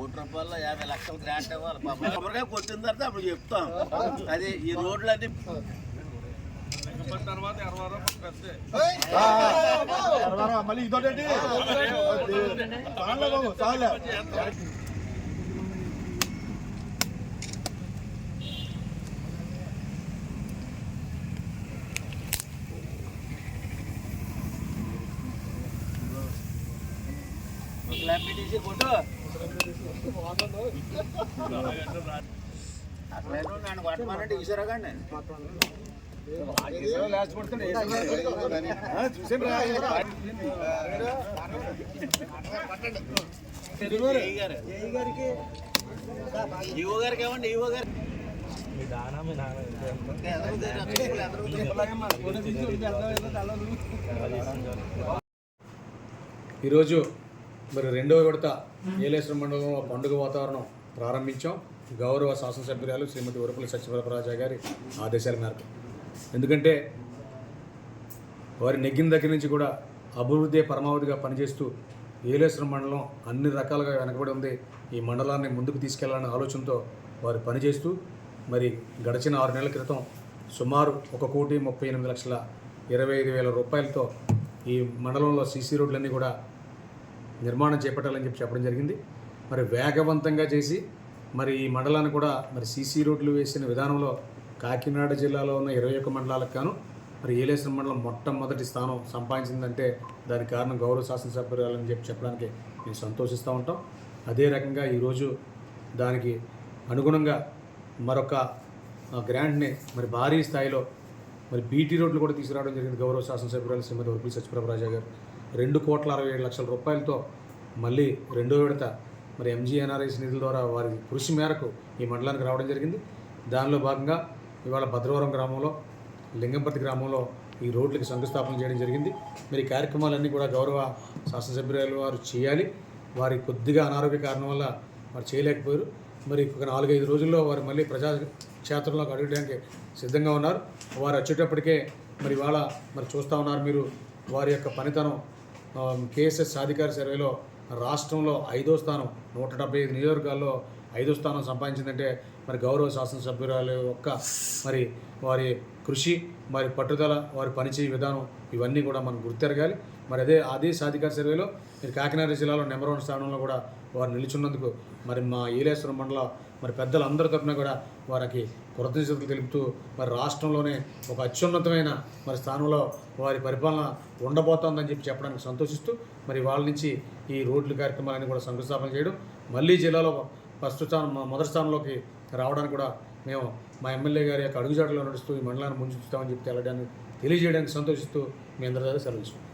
కోటి రూపాయల యాభై లక్షలు గ్రాంట్ ఇవ్వాలి. కొబ్బరికాయ కొట్టిన తర్వాత అప్పుడు చెప్తాం. అది ఈ రోడ్లన్నీ మళ్ళీ ఇదొకటి చాలే బాబు చాలే ఎంపీటీసీ కొట్టు అట్లే ఈవో గారికి గారు ఈరోజు మరి రెండవ విడత ఏలేశ్వర మండలంలో పండుగ వాతావరణం ప్రారంభించాం. గౌరవ శాసనసభ్యురాలు శ్రీమతి ఉరపల్లి సత్యప్రభరాజా గారి ఆదేశాల మేరకు. ఎందుకంటే వారి నెగ్గిన దగ్గర నుంచి కూడా అభివృద్ధి పరమావధిగా పనిచేస్తూ ఏలేశ్వరం మండలం అన్ని రకాలుగా వెనకబడి ఉంది. ఈ మండలాన్ని ముందుకు తీసుకెళ్ళాలనే ఆలోచనతో వారు పనిచేస్తూ మరి గడిచిన ఆరు నెలల క్రితం సుమారు ఒక కోటి ముప్పై ఎనిమిది లక్షల ఇరవై ఐదు వేల రూపాయలతో ఈ మండలంలో సీసీ రోడ్లన్నీ కూడా నిర్మాణం చేపట్టాలని చెప్పి చెప్పడం జరిగింది. మరి వేగవంతంగా చేసి మరి ఈ మండలాన్ని కూడా మరి సీసీ రోడ్లు వేసిన విధానంలో కాకినాడ జిల్లాలో ఉన్న ఇరవై ఒక్క మండలాలకు గాను మరి ఏలేశ్వరం మండలం మొట్టమొదటి స్థానం సంపాదించిందంటే దానికి కారణం గౌరవ శాసనసభ్యురాలని చెప్పి చెప్పడానికి మేము సంతోషిస్తూ ఉంటాం. అదే రకంగా ఈరోజు దానికి అనుగుణంగా మరొక గ్రాంట్ని మరి భారీ స్థాయిలో మరి బీటీ రోడ్లు కూడా తీసుకురావడం జరిగింది గౌరవ శాసనసభ్యురాలు శ్రీమతి ఉర్పి సత్యప్రభరాజా గారు. రెండు కోట్ల అరవై ఏడు లక్షల రూపాయలతో మళ్ళీ రెండో విడత మరి ఎంజీఎన్ఆర్ఐస్ నిధుల ద్వారా వారి కృషి మేరకు ఈ మండలానికి రావడం జరిగింది. దానిలో భాగంగా ఇవాళ భద్రవరం గ్రామంలో లింగంపతి గ్రామంలో ఈ రోడ్లకి శంకుస్థాపన చేయడం జరిగింది. మరి కార్యక్రమాలన్నీ కూడా గౌరవ శాసనసభ్యురాలు వారు చేయాలి. వారి కొద్దిగా అనారోగ్య కారణం వల్ల వారు చేయలేకపోయారు. మరి ఒక నాలుగైదు రోజుల్లో వారు మళ్ళీ ప్రజా క్షేత్రంలోకి అడగడానికి సిద్ధంగా ఉన్నారు. వారు వచ్చేటప్పటికే మరి ఇవాళ మరి చూస్తూ ఉన్నారు మీరు వారి యొక్క పనితనం కేఎస్ఎస్ అధికార సర్వేలో రాష్ట్రంలో ఐదో స్థానం. నూట డెబ్బై ఐదు నియోజకవర్గాల్లో ఐదో స్థానం సంపాదించిందంటే మరి గౌరవ శాసనసభ్యురాలు యొక్క మరి వారి కృషి మరి పట్టుదల వారి పనిచేయ విధానం ఇవన్నీ కూడా మనం గుర్తెరగాలి. మరి అదే అదే సాధికార సర్వేలో మీరు కాకినాడ జిల్లాలో నెంబర్ వన్ స్థానంలో కూడా వారు నిలిచున్నందుకు మరి మా ఈలేశ్వరం మండల మరి పెద్దలందరి తరఫున కూడా వారికి కృతజ్ఞతలు తెలుపుతూ మరి రాష్ట్రంలోనే ఒక అత్యున్నతమైన మరి స్థానంలో వారి పరిపాలన ఉండబోతోందని చెప్పి చెప్పడానికి సంతోషిస్తూ మరి వాళ్ళ నుంచి ఈ రోడ్లు కార్యక్రమాలన్నీ కూడా శంకుస్థాపన చేయడం మళ్ళీ జిల్లాలో ఫస్ట్ స్థానం మొదటి స్థానంలోకి రావడానికి కూడా మేము మా ఎమ్మెల్యే గారి యొక్క అడుగుజాడలో నడుస్తూ ఈ మండలాన్ని ముంచుతామని చెప్పి తెలడానికి తెలియజేయడానికి సంతోషిస్తూ మీ అందరి దగ్గర సెలవు తీసుకుంటాం